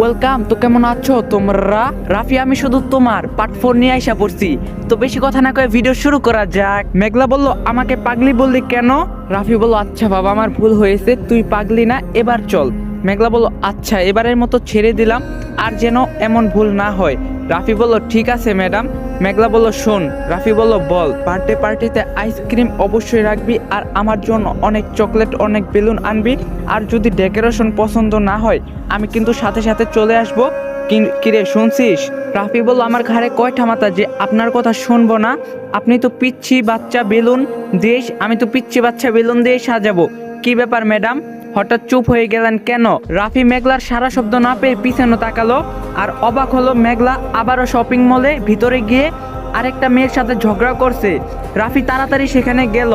Welcome তো কেমন আছো তোমরা? রাফি, আমি শুধু তোমার পার্ট ফোর নিয়ে আইসা পড়ছি। তো বেশি কথা না কয়ে ভিডিও শুরু করা যাক। মেঘলা বলল, আমাকে পাগলি বললি কেন? রাফি বলল আচ্ছা বাবা, আমার ভুল হয়েছে, তুই পাগলি না, এবার চল। মেঘলা বলল আচ্ছা এবারের মতো ছেড়ে দিলাম, আর যেন এমন ভুল না হয়। রাফি বলল, ঠিক আছে, ম্যাডাম। মেঘলা বলল, শোন। রাফি বলল, বল, বার্থডে পার্টিতে আইসক্রিম অবশ্যই রাখবি, আর আমার জন্য অনেক চকলেট, অনেক বেলুন আনবি, আর যদি ডেকোরেশন পছন্দ না হয়, আমি কিন্তু সাথে সাথে চলে আসব। কিরে শুনছিস? রাফি বলল, আমার ঘাড়ে কয়টা মাথা যে আপনার কথা শুনব না। আপনি তো পিচ্ছি বাচ্চা বেলুন দিয়ে আমি তো পিচ্ছি বাচ্চা বেলুন দিয়ে সাজাবো। কি ব্যাপার, ম্যাডাম? হঠাৎ চুপ হয়ে গেলেন কেন? রাফি মেঘলার সারা শব্দ না পেয়ে পিছনে তাকালো আর অবাক হলো মেঘলা আবারও শপিং মলে ভিতরে গিয়ে আরেকটা মেয়ের সাথে ঝগড়া করছে। রাফি তাড়াতাড়ি সেখানে গেল।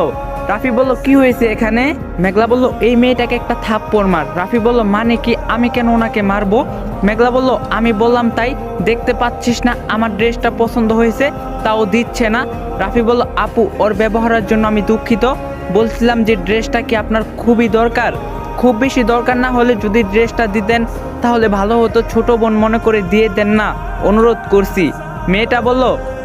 রাফি বলল, কি হয়েছে এখানে? মেঘলা বলল, এই মেয়েটাকে একটা থাপ্পড় মার। রাফি বলল মানে কি আমি কেন ওনাকে মারবো? মেঘলা বলল, আমি বললাম তাই, দেখতে পাচ্ছিস না, আমার ড্রেসটা পছন্দ হয়েছে, তাও দিচ্ছে না। রাফি বলল, আপু, ওর ব্যবহারের জন্য আমি দুঃখিত। বলছিলাম যে ড্রেসটা কি আপনার খুবই দরকার? খুব বেশি দরকার না হলে যদি ড্রেসটা দিতেন, তাহলে ভালো হতো। ছোট বোন মনে করে দিয়ে দেন না, অনুরোধ করছি। মেয়েটা বলল,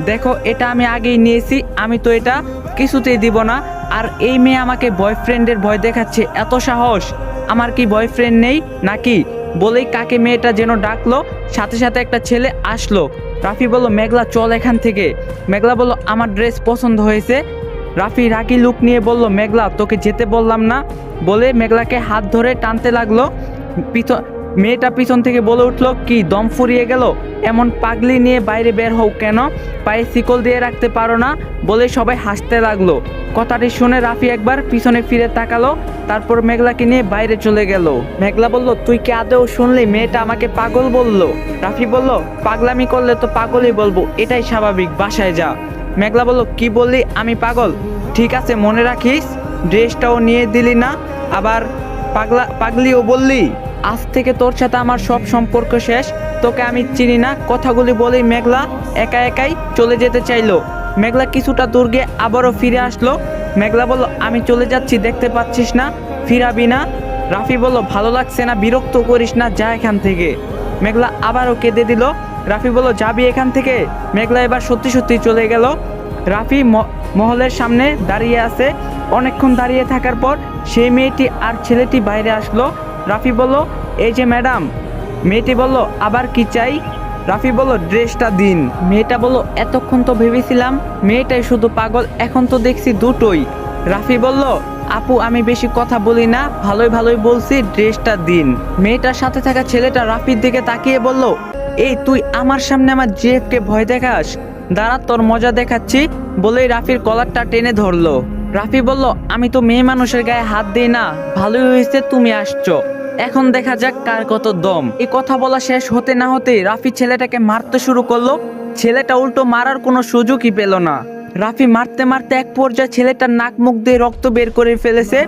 দেখো, এটা আমি আগেই নিয়েছি, আমি তো এটা কিছুতেই দিব না। আর এই মেয়ে আমাকে বয়ফ্রেন্ডের ভয় দেখাচ্ছে, এত সাহস। আমার কি বয়ফ্রেন্ড নেই নাকি? বলেই কাকে মেয়েটা যেন ডাকলো, সাথে সাথে একটা ছেলে আসলো। রাফি বলল, মেঘলা, চল এখান থেকে। মেঘলা বলল, আমার ড্রেস পছন্দ হয়েছে রাফি রাগি লুক নিয়ে বলল, মেঘলা, তোকে যেতে বললাম না। বলে মেঘলাকে হাত ধরে টানতে লাগল। পিছন মেয়েটা পিছন থেকে বলে উঠল, কি, দম ফুরিয়ে গেল? এমন পাগলি নিয়ে বাইরে বের হও কেন? পায়ে শিকল দিয়ে রাখতে পারো না? বলে সবাই হাসতে লাগল। কথাটি শুনে রাফি একবার পিছনে ফিরে তাকালো, তারপর মেঘলাকে নিয়ে বাইরে চলে গেল। মেঘলা বলল, তুই কি আদৌ শুনলি? মেয়েটা আমাকে পাগল বলল। রাফি বলল, পাগলামি করলে তো পাগলই বলব, এটাই স্বাভাবিক, বাসায় যা। মেঘলা বলল, কি বললি? আমি পাগল। ঠিক আছে, মনে রাখিস, ড্রেসটাও নিয়ে দিলি না, আবার পাগলা, পাগলিও বললি। আজ থেকে তোর সাথে আমার সব সম্পর্ক শেষ। তোকে আমি চিনি না। কথাগুলি বলেই মেঘলা একা একাই চলে যেতে চাইলো। মেঘলা কিছুটা দূর গিয়ে আবারও ফিরে আসলো। মেঘলা বলল, আমি চলে যাচ্ছি, দেখতে পাচ্ছিস না, ফিরাবি না। রাফি বলল, ভালো লাগছে না, বিরক্ত করিস না, যা এখান থেকে। মেঘলা আবারও কেঁদে দিল। রাফি বলল, যাবি এখান থেকে? মেঘলা এবার সত্যি সত্যি চলে গেল। রাফি মহলের সামনে দাঁড়িয়ে আছে। অনেকক্ষণ দাঁড়িয়ে থাকার পর সেই মেয়েটি আর ছেলেটি বাইরে আসলো। রাফি বলল, এই যে ম্যাডাম। মেয়েটি বলল, আবার কি চাই? রাফি বলল, ড্রেসটা দিন। মেয়েটা বলল, এতক্ষণ তো ভেবেছিলাম মেয়েটাই শুধু পাগল, এখন তো দেখছি দুটোই। রাফি বলল, আপু, আমি বেশি কথা বলি না, ভালোই ভালোই বলছি, ড্রেসটা দিন। মেয়েটার সাথে থাকা ছেলেটা রাফির দিকে তাকিয়ে বলল এই তুই আমার সামনে আমার জিএফকে ভয় দেখাস? দাঁড়া, তোর মজা দেখাচ্ছি, বলেই রাফির কলারটা টেনে ধরলো। রাফি বলল, আমি তো মেয়ে মানুষের গায়ে হাত দিই না, ভালোই হয়েছে তুমি আসছো। এখন দেখা যাক কার কত দম। এই কথা বলা শেষ হতে না হতে রাফি ছেলেটাকে মারতে শুরু করল। ছেলেটা উল্টো মারার কোনো সুযোগই পেল না। রাফি মারতে মারতে এক পর্যায়ে ছেলেটার নাক মুখ দিয়ে রক্ত বের করে ফেলেছে।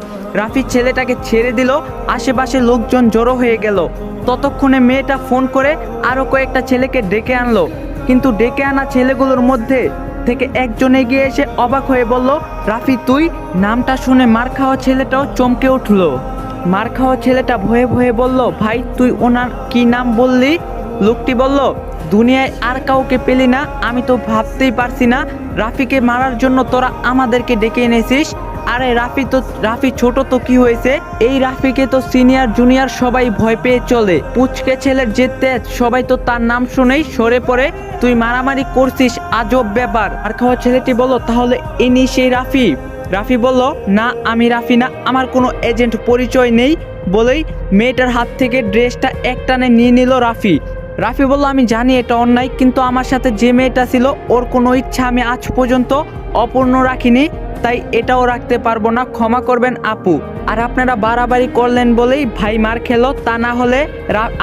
রাফি ছেলেটাকে ছেড়ে দিল, আশেপাশে লোকজন জড়ো হয়ে গেল। ততক্ষণে মেয়েটা ফোন করে আরও কয়েকটা ছেলেকে ডেকে আনলো। কিন্তু ডেকে আনা ছেলেগুলোর মধ্যে থেকে একজন এগিয়ে এসে অবাক হয়ে বলল, রাফি, তুই? নামটা শুনে মার খাওয়া ছেলেটাও চমকে উঠল। মার খাওয়া ছেলেটা ভয়ে ভয়ে বলল, ভাই, তুই ওনার কি নাম বললি? লোকটি বলল দুনিয়ায় আর কাউকে পেলি না, আমি তো ভাবতেই পারছি না। রাফিকে মারার জন্য তোরা আমাদেরকে ডেকে এনেছিস। আরে রাফি তো রাফি ছোট তো কি হয়েছে? এই রাফিকে তো সিনিয়র, জুনিয়র সবাই ভয় পেয়ে চলে। পুচকে ছেলের যে তেজ, সবাই তো তার নাম শুনেই সরে পড়ে। তুই মারামারি করছিস, আজব ব্যাপার। আর খাওয়া ছেলেটি বলল, তাহলে ইনি সেই রাফি? রাফি বলল, না, আমি রাফি না, আমার কোনো এজেন্ট পরিচয় নেই। বলেই মেয়েটার হাত থেকে ড্রেসটা একটানে নিয়ে নিল রাফি। রাফি বলল আমি জানি এটা অন্যায়, কিন্তু আমার সাথে যে মেয়েটা ছিল, ওর কোনো ইচ্ছা আমি আজ পর্যন্ত অপূর্ণ রাখিনি। তাই এটাও রাখতে পারব না, ক্ষমা করবেন আপু। আর আপনারা বাড়াবাড়ি করলেন বলেই ভাই মার খেলো, তা না হলে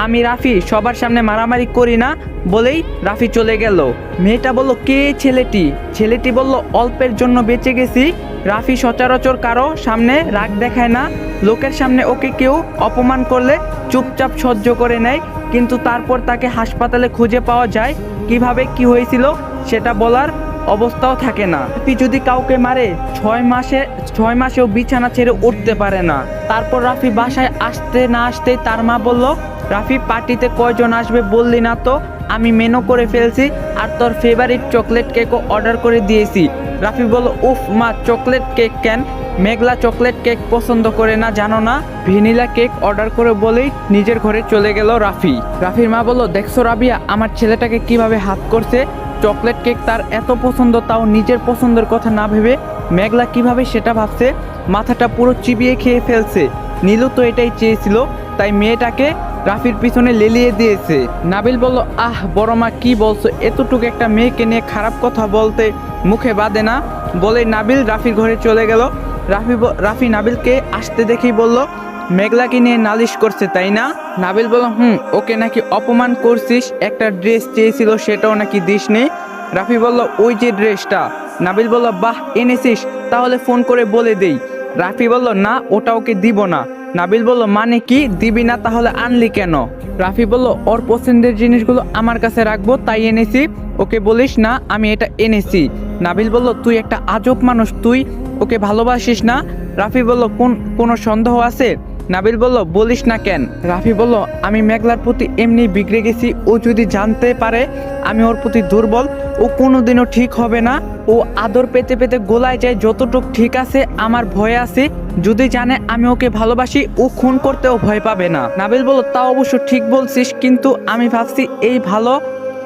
আমি রাফি সবার সামনে মারামারি করি না বলেই রাফি চলে গেল। মেয়েটা বলল, কে ছেলেটি? ছেলেটি বলল, অল্পের জন্য বেঁচে গেছি। রাফি সচরাচর কারও সামনে রাগ দেখায় না। লোকের সামনে ওকে কেউ অপমান করলে চুপচাপ সহ্য করে নেয়। কিন্তু তারপর তাকে হাসপাতালে খুঁজে পাওয়া যায়। কীভাবে কি হয়েছিল সেটা বলার অবস্থাও থাকে না। রাফি যদি কাউকে মারে, ছয় মাসে ছয় মাসেও বিছানা ছেড়ে উঠতে পারে না। তারপর রাফি বাসায় আসতে না আসতেই তার মা বলল, রাফি, পার্টিতে কয়জন আসবে বললি না তো? আমি মেনু করে ফেলছি আর তোর ফেভারিট চকলেট কেকও অর্ডার করে দিয়েছি। রাফি বলল, উফ, মা চকলেট কেক কেন? মেঘলা চকলেট কেক পছন্দ করে না, জানো না? ভ্যানিলা কেক অর্ডার করে বলেই নিজের ঘরে চলে গেল রাফি। রাফির মা বলল, দেখছ রাবিয়া, আমার ছেলেটাকে কীভাবে হাত করছে? চকলেট কেক তার এত পছন্দ, তাও নিজের পছন্দের কথা না ভেবে মেঘলা কীভাবে সেটা ভাবছে, মাথাটা পুরো চিবিয়ে খেয়ে ফেলছে। নীলু তো এটাই চেয়েছিল, তাই মেয়েটাকে রাফির পিছনে লেলিয়ে দিয়েছে। নাবিল বলল, আহ, বড় মা, কি বলছো? এতটুকু একটা মেয়েকে নিয়ে খারাপ কথা বলতে মুখে বাঁধে না। বলে নাবিল রাফির ঘরে চলে গেল। রাফি রাফি নাবিলকে আসতে দেখেই বলল মেঘলাকে নিয়ে নালিশ করছে, তাই না? নাবিল বলল, হুম, ওকে নাকি অপমান করছিস? একটা ড্রেস চেয়েছিল, সেটাও নাকি দিসনি? রাফি বলল, ওই যে ড্রেসটা। নাবিল বলল, বাহ, এনেছিস, তাহলে ফোন করে বলে দেই। রাফি বলল, না, ওটা ওকে দিব না। নাবিল বলল মানে কি? দিবি না, তাহলে আনলি কেন? রাফি বলল, ওর পছন্দের জিনিসগুলো আমার কাছে রাখব, তাই এনেছি। ওকে বলিস না, আমি এটা এনেছি। নাবিল বলল, তুই একটা আজব মানুষ, তুই। ওকে ভালোবাসিস না? রাফি বলল, কোন, কোনো সন্দেহ আছে? নাবিল বলল, বলিস না কেন? রাফি বলল, আমি মেঘলার প্রতি এমনি বিগড়ে গেছি। ও যদি জানতে পারে আমি ওর প্রতি দুর্বল, ও কোনোদিনও ঠিক হবে না। ও আদর পেতে পেতে গোলায় যায়, যতটুক ঠিক আছে, আমার ভয় আছে। যদি জানে আমি ওকে ভালোবাসি, ও খুন করতেও ভয় পাবে না। নাবিল বলল, তা অবশ্য ঠিক বলছিস, কিন্তু আমি ভাবছি এই ভালো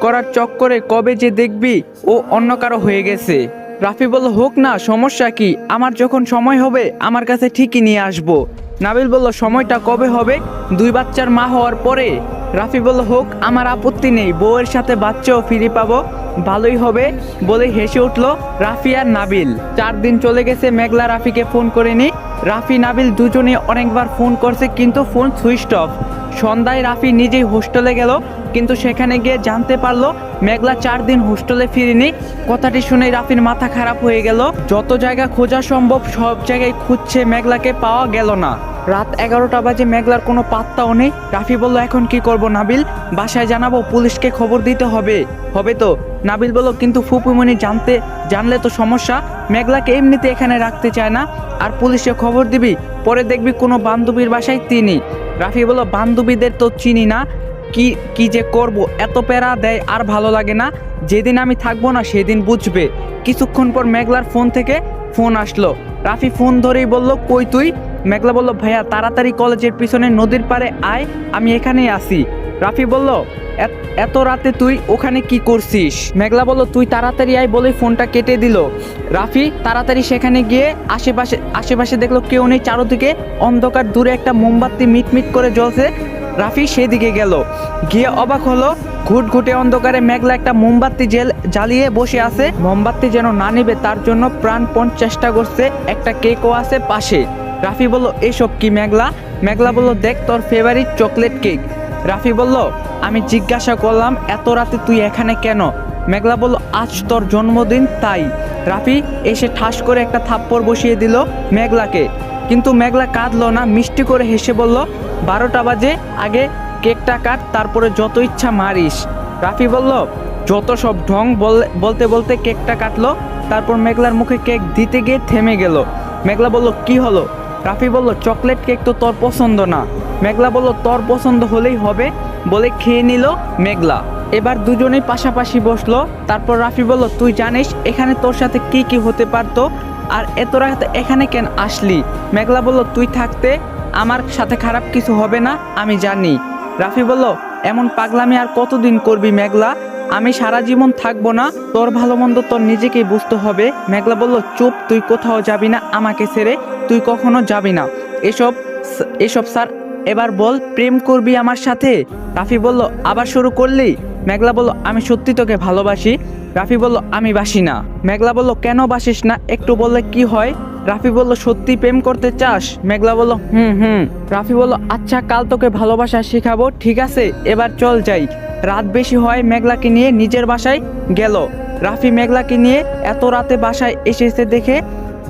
করার চক্করে কবে যে দেখবি ও অন্য কারও হয়ে গেছে। রাফি বলল, হোক না, সমস্যা কি? আমার যখন সময় হবে, আমার কাছে ঠিকই নিয়ে আসব। নাবিল বলল, সময়টা কবে হবে? দুই বাচ্চার মা হওয়ার পরে রাফি বলল, হোক, আমার আপত্তি নেই, বউয়ের সাথে বাচ্চাও ফিরে পাবো, ভালোই হবে, বলে হেসে উঠল রাফি আর নাবিল। চার দিন চলে গেছে, মেঘলা রাফিকে ফোন করেনি। রাফি, নাবিল দুজনে অনেকবার ফোন করছে, কিন্তু ফোন সুইচ অফ। সন্ধ্যায় রাফি নিজেই হোস্টেলে গেল, কিন্তু সেখানে গিয়ে জানতে পারল, মেঘলা চার দিন হোস্টেলে ফিরিনি। কথাটি শুনে রাফির মাথা খারাপ হয়ে গেল। যত জায়গা খোঁজা সম্ভব, সব জায়গায় খুঁজছে মেঘলাকে, পাওয়া গেল না। রাত এগারোটা বাজে মেঘলার কোনো পাত্তাও নেই। রাফি বলল, এখন কি করব নাবিল? বাসায় জানাব, পুলিশকে খবর দিতে হবে। হবে তো। নাবিল বলল, কিন্তু ফুপুমনি জানতে, জানলে তো সমস্যা। মেঘলাকে এমনিতে এখানে রাখতে চায় না। আর পুলিশে খবর দিবি, পরে দেখবি কোনো বান্ধবীর বাসায় তিনি। রাফি বলল, বান্ধবীদের তো চিনি না। কি কি যে করব? এত প্যারা দেয় আর ভালো লাগে না। যেদিন আমি থাকব না, সেদিন বুঝবে। কিছুক্ষণ পর মেঘলার ফোন থেকে ফোন আসলো। রাফি ফোন ধরেই বলল, কই তুই? মেঘলা বলল, ভাইয়া, তাড়াতাড়ি কলেজের পিছনে নদীর পাড়ে আয়, আমি এখানেই আসি রাফি বলল, "এত- রাতে তুই ওখানে কি করছিস? মেঘলা বলল, তুই তাড়াতাড়ি আয় বলে ফোনটা কেটে দিল। রাফি তাড়াতাড়ি সেখানে গিয়ে আশেপাশে আশেপাশে দেখল, কেউ নেই, চারোদিকে অন্ধকার, দূরে একটা মোমবাতি মিটমিট করে জ্বলছে। রাফি সেদিকে গেল, গিয়ে অবাক হলো ঘুট ঘুটে অন্ধকারে মেঘলা একটা মোমবাতি জেল, জ্বালিয়ে বসে আছে। মোমবাতি যেন না নেবে, তার জন্য প্রাণপণ চেষ্টা করছে, একটা কেকও আছে পাশে। রাফি বলল, এসব কি মেঘলা? মেঘলা বলল, দেখ তোর ফেভারিট চকলেট কেক রাফি বলল, আমি জিজ্ঞাসা করলাম, এত রাতে তুই এখানে কেন? মেঘলা বলল, আজ তোর জন্মদিন, তাই। রাফি এসে ঠাস করে একটা থাপ্পড় বসিয়ে দিল মেঘলাকে। কিন্তু মেঘলা কাঁদলো না, মিষ্টি করে হেসে বলল, বারোটা বাজে, আগে কেকটা কাট, তারপরে যত ইচ্ছা মারিস। রাফি বলল, যত সব ঢং বল- বলতে বলতে কেকটা কাটলো, তারপর মেঘলার মুখে কেক দিতে গিয়ে থেমে গেল। মেঘলা বলল, কি হলো? রাফি বলল, চকলেট কেক তো তোর পছন্দ না। মেঘলা বলল, তোর পছন্দ হলেই হবে। বলে খেয়ে নিল মেঘলা। এবার দুজনেই পাশাপাশি বসল। তারপর রাফি বলল, তুই জানিস, এখানে তোর সাথে কি কি হতে পারতো? আর এত রাতে এখানে কেন আসলি? মেঘলা বলল, তুই থাকতে আমার সাথে খারাপ কিছু হবে না, আমি জানি। রাফি বলল, এমন পাগলামি আর কতদিন করবি মেঘলা? আমি সারা জীবন থাকব না, তোর ভালো মন্দ তোর নিজেকেই বুঝতে হবে। মেঘলা বলল, চুপ, তুই কোথাও যাবি না, আমাকে ছেড়ে তুই কখনো যাবি না। এসব এসব স্যার, এবার বল, প্রেম করবি আমার সাথে? রাফি বলল, আবার শুরু করলি? মেঘলা বলল, আমি সত্যি তোকে ভালোবাসি। রাফি বলল, আমি বাসি না। মেঘলা বলল, কেন বাসিস না? একটু বললে কি হয়? রাফি বলল, সত্যি প্রেম করতে চাস? মেঘলা বলল, হুম হুম। রাফি বলল আচ্ছা কাল তোকে ভালোবাসা শেখাবো, ঠিক আছে, এবার চল যাই। রাত বেশি হয় মেঘলাকে নিয়ে নিজের বাসায় গেল। রাফি মেঘলাকে নিয়ে এত রাতে বাসায় এসেছে দেখে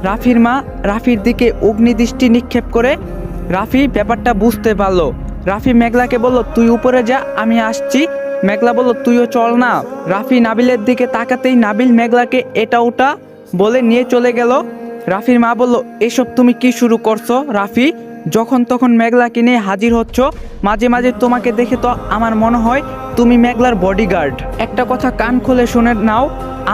রাফির মা রাফির দিকে অগ্নিদৃষ্টি নিক্ষেপ করে রাফি ব্যাপারটা বুঝতে পারল। রাফি মেঘলাকে বলল, তুই উপরে যা, আমি আসছি। মেঘলা বলল, তুইও চল না। রাফি নাবিলের দিকে তাকাতেই নাবিল মেঘলাকে এটা ওটা বলে নিয়ে চলে গেল। রাফির মা বলল, এসব তুমি কি শুরু করছ রাফি? যখন তখন মেঘলাকে নিয়ে হাজির হচ্ছ, মাঝে মাঝে তোমাকে দেখে তো আমার মনে হয় তুমি মেঘলার বডিগার্ড একটা কথা কান খুলে শুনে নাও,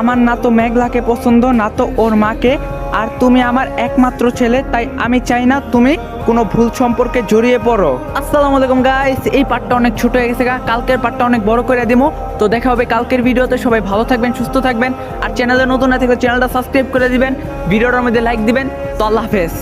আমার না তো মেঘলাকে পছন্দ, না তো ওর মাকে, আর তুমি আমার একমাত্র ছেলে, তাই আমি চাই না তুমি কোনো ভুল সম্পর্কে জড়িয়ে পড়ো। আসসালামু আলাইকুম গাইস এই পার্টটা অনেক ছোট হয়ে গেছে গা, কালকের পার্টটা অনেক বড় করে দিমু তো দেখা হবে কালকের ভিডিওতে, সবাই ভালো থাকবেন, সুস্থ থাকবেন, আর চ্যানেলে নতুন না থাকলে চ্যানেলটা সাবস্ক্রাইব করে দিবেন, ভিডিওটার মধ্যে লাইক দিবেন। তো আল্লাহ হাফেজ।